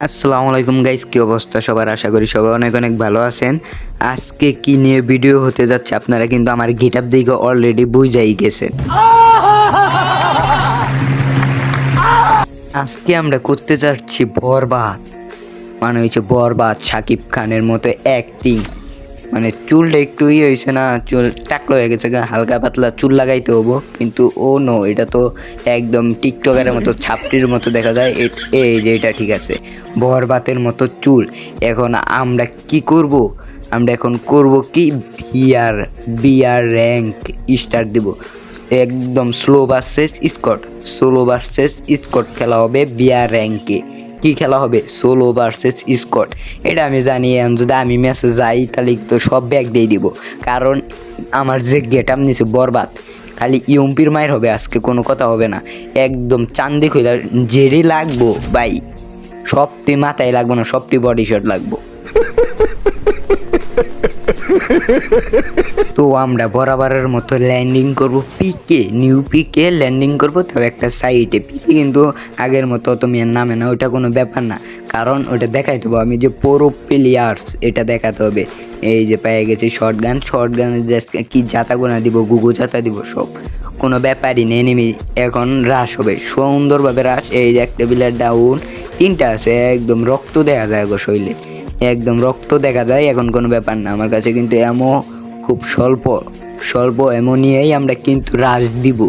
আসসালামু আলাইকুম গাইস, কী অবস্থা সবার? আশা করি সবাই অনেক অনেক ভালো আছেন। আজকে কি নিয়ে ভিডিও হতে যাচ্ছে আপনারা কিন্তু আমার গেট আপ দিকে অলরেডি বুঝাই গেছেন। আজকে আমরা করতে যাচ্ছি বরবাদ। মানে হয়েছে বরবাদ সাকিব খানের মতো অ্যাক্টিং মানে চুলটা একটু ইয়ে হয়েছে না, চুল টাকলো হয়ে গেছে হালকা পাতলা চুল লাগাইতে হব, কিন্তু ও নো এটা তো একদম টিকটকারের মতো, ছাপটির মতো দেখা যায় এই যে এটা ঠিক আছে, বরবাতের মতো চুল। এখন আমরা কি করব? আমরা এখন করব কি? বিয়ার বিয়ার র্যাঙ্ক স্টার দিব। একদম slow versus Scott slow versus Scott খেলা হবে বিয়ার র্যাঙ্কে কি খেলা হবে? সোলো ভার্সেস স্কট এটা আমি জানি যদি আমি ম্যাচে যাই, তাহলে তো সব ব্যাগ দিয়ে দিব। কারণ আমার যে গেট আপ নিছে বরবাদ। খালি ইউম্পির মায়ের হবে, আজকে কোনো কথা হবে না। একদম চান্দি খুলে জেরি লাগবো, ভাই, সবটি মাথায় লাগবো না, সবটি বডি শট লাগবো। তো আমরা বরাবরের মতো ল্যান্ডিং করব পিকে নিউ পিকে ল্যান্ডিং করব, তবে একটা সাইটে পিকে কিন্তু আগের মতো মেয়ের নামে না ওটা কোনো ব্যাপার না। কারণ ওটা দেখাইতে হবে আমি যে পোরো প্লেয়ার্স এটা দেখাতে হবে। এই যে পেয়ে গেছি শর্ট গান শর্ট গানের জাস্ট কি জাতা গোনা দিব, গুগু জাতা দিব সব। কোনো ব্যাপারই নেই নেমে এখন রাশ হবে, সুন্দরভাবে রাশ এই যে একটা বিলের ডাউন তিনটা আছে, একদম রক্ত দেখা যায় গো শৈলে একদম রক্ত দেখা যায়, এখন কোনো ব্যাপার না। আমার কাছে কিন্তু এমো খুব স্বল্প স্বল্প এমো নিয়েই আমরা কিন্তু রাজ দিব।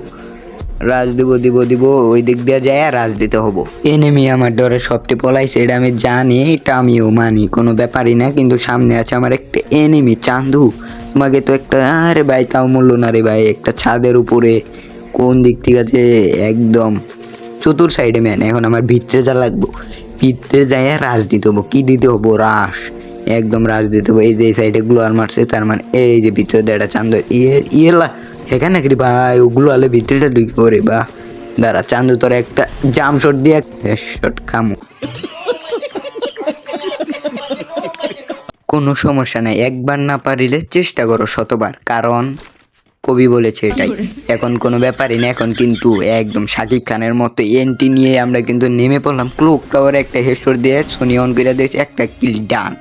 রাজ দিব দিব দিব, ওই দিক দিয়ে যায়, আর রাজ দিতে হব। এনেমি আমার ডরে সবটি পলাইছে, এটা আমি জানি, এটা আমিও মানি, কোনো ব্যাপারই না, কিন্তু সামনে আছে আমার একটা এনিমি চান্দু। তোমাকে তো একটা, আরে ভাই, তাও মূল্য না রে ভাই, একটা ছাদের উপরে, কোন দিক থেকে আছে একদম, চতুর সাইডে ম্যান এখন আমার ভিতরে যা লাগবো। ভিতরে যাই রাস দিতে হব। কি দিতে হব? রাস একদম রাস দিতে হব। এই যে এই সাইডে গ্লোয়ার মারছে, তার মানে এই যে ভিতরে একটা চান্দ। ইয়ে ইয়েলা এখানে নাকি ভাই? ওগুলো আলে ভিতরেটা ঢুকে করে বা দাঁড়া, চান্দ তোর একটা জাম শট দিয়ে শট খামো। কোনো সমস্যা নাই। একবার না পারিলে চেষ্টা করো শতবার। কারণ কবি বলেছে এটাই। এখন কোনো ব্যাপারই না এখন কিন্তু একদম শাকিব খানের মতো এন্টি নিয়ে আমরা কিন্তু নেমে পড়লাম। ক্লোক টাওয়ার একটা হেস্টোর দিয়ে সোনি অন করে দিয়েছে একটা কিল ডান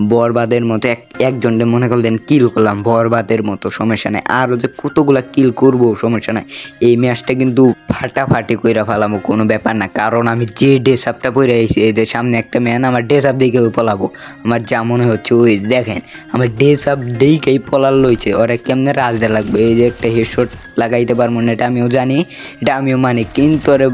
বরবাদের মতো এক একজনকে মনে করলেন কিল করলাম, বরবাদের মতো, সমস্যা নাই। আরও যে কতগুলা কিল করব, সমস্যা নাই। এই ম্যাচটা কিন্তু ফাটাফাটি কইরা ফেলামো, কোনো ব্যাপার না। কারণ আমি যে ড্রেস আপটা পরে আইছি, এদের সামনে একটা ম্যান আমার ড্রেস আপ দিকে পলাবো। আমার যা মনে হচ্ছে ওই দেখেন, আমার ড্রেস আপ দিকেই পলার লইছে। ওরা কেমনে রাজদা লাগবে? এই যে একটা হেডশট লাগাইতে পারব না, এটা আমিও জানি, এটা আমিও মানি, কিন্তু ওরে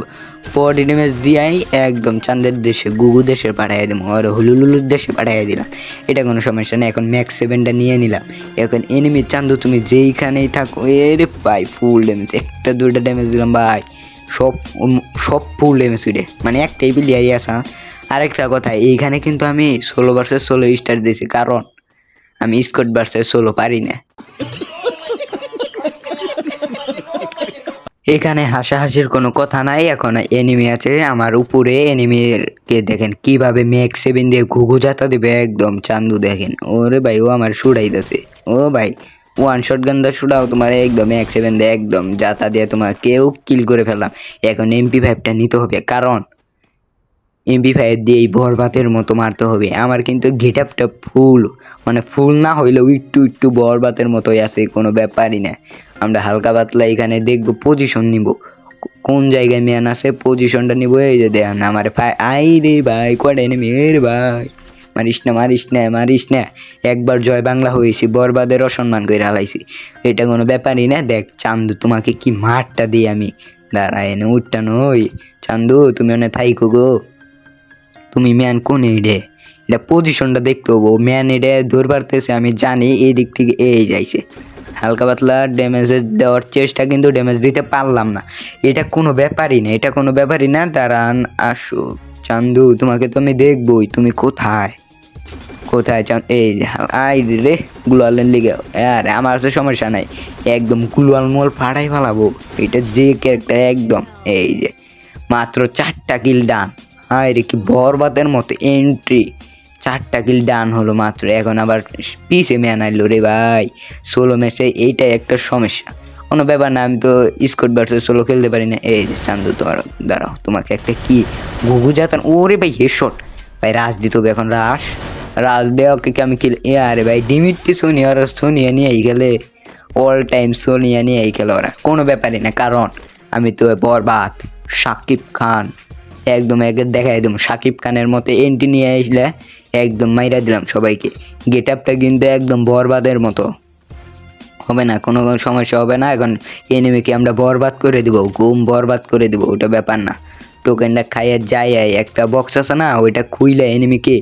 বডি ড্যামেজ দিয়াই একদম চাঁদের দেশে, গুগু দেশে পাঠাই দিলাম আর হুলুলুলুর দেশে পাঠাইয়া দিলাম। এটা কোনো সমস্যা নেই, এখন ম্যাক্স সেভেনটা নিয়ে নিলাম। এখন এনিমি চান্দু তুমি যেইখানেই থাকো, এর পাই ফুল ড্যামেজ একটা দুইটা ড্যামেজ দিলাম, ভাই। সব সব ফুল ড্যামেজ উঠে মানে একটাই প্লেয়ারই আসা আরেকটা কথা, এইখানে কিন্তু আমি ষোলো ভার্সেস ষোলো স্টার দিয়েছি কারণ আমি স্কট ভার্সেস ষোলো পারি না। এখানে হাসাহাসির কোনো কথা নাই, এখন এনিমি আছে, আমার উপরে এনিমিকে দেখেন, কীভাবে ম্যাক সেভেন দিয়ে ঘুঘু জাতা দেবে, একদম চান্দু দেখেন। ওরে ভাই, ও আমার শুড়াইতেছে ও ভাই ওয়ান শট গান দা শুডাও তোমার, একদম এক সেভেন দিয়ে একদম যাতা দিয়ে তোমার কেউ কিল করে ফেললাম। এখন এমপি ফাইভটা নিতে হবে, কারণ এমপি ফাইভ দিয়ে এই বরবাতের মতো মারতে হবে। আমার কিন্তু গেট ফুল মানে ফুল না হইলেও একটু একটু বরবাতের মতোই আছে, কোনো ব্যাপারই না। আমরা হালকা পাতলা এখানে দেখব পজিশন নিব। কোন জায়গায় ম্যান আছে পজিশনটা নিব, এই যে দেন আমার আই রে ভাই কয়টা এনেমি এ রে ভাই। মারিস না মারিস না মারিস না। একবার জয় বাংলা হয়েছি বরবাদের অসম্মান করে হালাইছি। এটা কোনো ব্যাপারই না। দেখ, চান্দু, তোমাকে কি মারটা দিই আমি। দাঁড়া, এনে উঠটানো ওই চান্দু, তুমি অনেক থাইকো গো। তুমি ম্যান কোন এডে এটা পজিশনটা দেখতে হব। ম্যান এটা দৌড় পারতেছে আমি জানি এই দিক থেকে এই যাইছে। হালকা পাতলা ড্যামেজ দেওয়ার চেষ্টা কিন্তু ড্যামেজ দিতে পারলাম না। এটা কোনো ব্যাপারই না, এটা কোনো ব্যাপারই না। দাঁড়ান, আসো। চান্দু, তোমাকে তো আমি দেখবই, তুমি কোথায়? কোথায় চান? এই আই রে, গুলালের লিগে। আরে, আমার তো সমস্যা নাই। একদম গুলাল মোল ফাড়াই ফেলাবো। এটা যে ক্যারেক্টার একদম, এই যে। মাত্র চারটা কিল ডান আয় রে কি বরবাদের মতো এন্ট্রি চারটা কিল ডান হলো মাত্র, এখন আবার পিসে ম্যান আইলো রে ভাই। ষোলো ম্যাচে এইটাই একটা সমস্যা। কোনো ব্যাপার না, আমি তো স্কট ভার্সেস ষোলো খেলতে পারি না। এই চান্দু, তোমার, দাঁড়াও, তোমাকে একটা কি ঘুঘু জাতান? ওরে ভাই হেডশট ভাই, রাজ দিতে হবে এখন রাস রাজ দেওয়াকে কি আমি কিল এ, আরে ভাই, ডিমিট্রি সোনিয়া, ওরা সোনিয়া নিয়ে এই খেলে। অল টাইম সোনিয়া নিয়ে এই খেলে ওরা। কোনো ব্যাপারই না, কারণ আমি তো বরবাদ, সাকিব খান। একদম একে দেখাই দিলাম সাকিব খানের মতো এন্ট্রি নিয়ে আসলে একদম মাইরা দিলাম সবাইকে। গেট আপটা কিন্তু একদম বরবাদের মতো। হবে না, কোনো সমস্যা হবে না। এখন এনিমিকে আমরা বরবাদ করে দিব, ঘুম বরবাদ করে দিব, ওটা ব্যাপার না। টোকেনটা খাইয়ে যাই আই একটা বক্স আছে না, ওইটা খুইলে এনিমিকে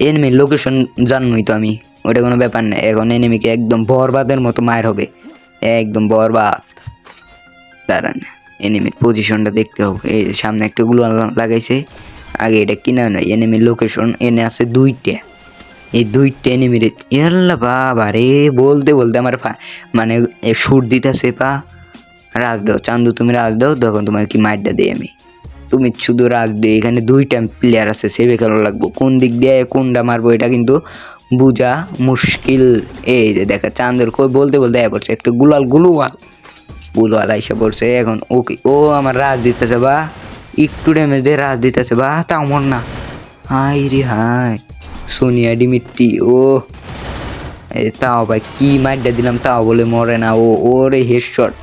এনিমির লোকেশন জানবই তো আমি। ওটা কোনো ব্যাপার না, এখন এনিমিকে একদম বরবাদের মতো মায়ের হবে। একদম বরবাদ। দাঁড়ান। এনিমির পজিশনটা দেখতে হবে। এই সামনে একটা গুলো লাগাইছে। আগে এটা কিনা নয় এনিমির লোকেশন এনে আছে দুইটা। এই দুইটা এনিমির ইয়াল্লা বাবা রে, বলতে বলতে আমার মানে সুর দিতেছে পা। রাজ দাও, চান্দু তুমি রাজ দাও, তখন তোমার কি মাইটটা দিই আমি। তুমি শুধু রাজ দিও এখানে দুইটা প্লেয়ার আছে সেভে খেলা লাগবো। কোন দিক দিয়ে কোনটা মারবো এটা কিন্তু বুঝা মুশকিল। এই যে দেখা, চান্দুর কই বলতে বলতে আয়া পড়ছে, একটু গুলাল গুলুয়াল। গুলওয়ালা এসে পড়ছে, এখন ওকে, ও আমার রাজ দিতেছে বা, একটু ড্যামেজ দিয়ে রাজ দিতেছে বা তাও মর না। হাই রে হাই সোনিয়া ডিমিট্টি ও তাও ভাই কি মারটা দিলাম তাও বলে মরে না, ও, ওরে হেডশট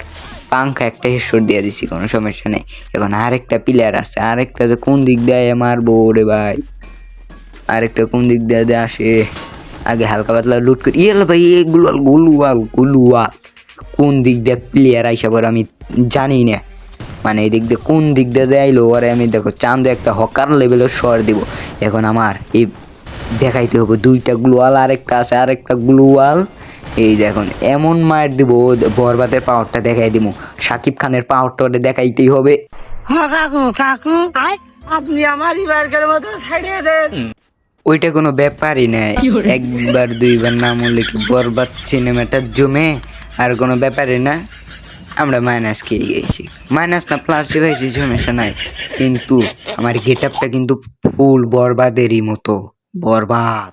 পাঙ্খা একটা হেডশট দিয়ে দিছি, কোনো সমস্যা নেই। এখন আরেকটা প্লেয়ার আসছে, আরেকটা যে কোন দিক দিয়ে মারবো রে ভাই? আরেকটা কোন দিক দিয়ে দিয়ে আসে? আগে হালকা পাতলা লুট করি। ইয়েল ভাই, এগুলো গুলুয়াল গুলুয়াল। কোন দিক দিয়ে প্লেয়ার আইসা পর আমি জানি না। মানে এই দিক দিয়ে কোন দিক দিয়ে যাইলো ওরে আমি দেখো চান্দ একটা হকার লেভেলের শর দিব। এখন আমার এই দেখাইতে হবে দুইটা গ্লোয়াল আরেকটা আছে আরেকটা গ্লোয়াল এই দেখুন এমন মায়ের দিব বরবাদের পাওয়ারটা দেখাই দিব সাকিব খানের পাওয়ারটা ওটা দেখাইতেই হবে। হ্যাঁ কাকু কাকু। আপনি আমার ইবারকের মতো ছাড়িয়ে দেন। ওইটা কোনো ব্যাপারই নাই। একবার দুইবার নাম হলে কি বরবাদ সিনেমাটা জমে? আর কোনো ব্যাপারে না। আমরা মাইনাস খেয়ে গিয়েছি মাইনাস না প্লাস হয়েছি সমস্যা নাই। কিন্তু আমার গেট আপটা কিন্তু ফুল বরবাদেরই মতো। বরবাদ।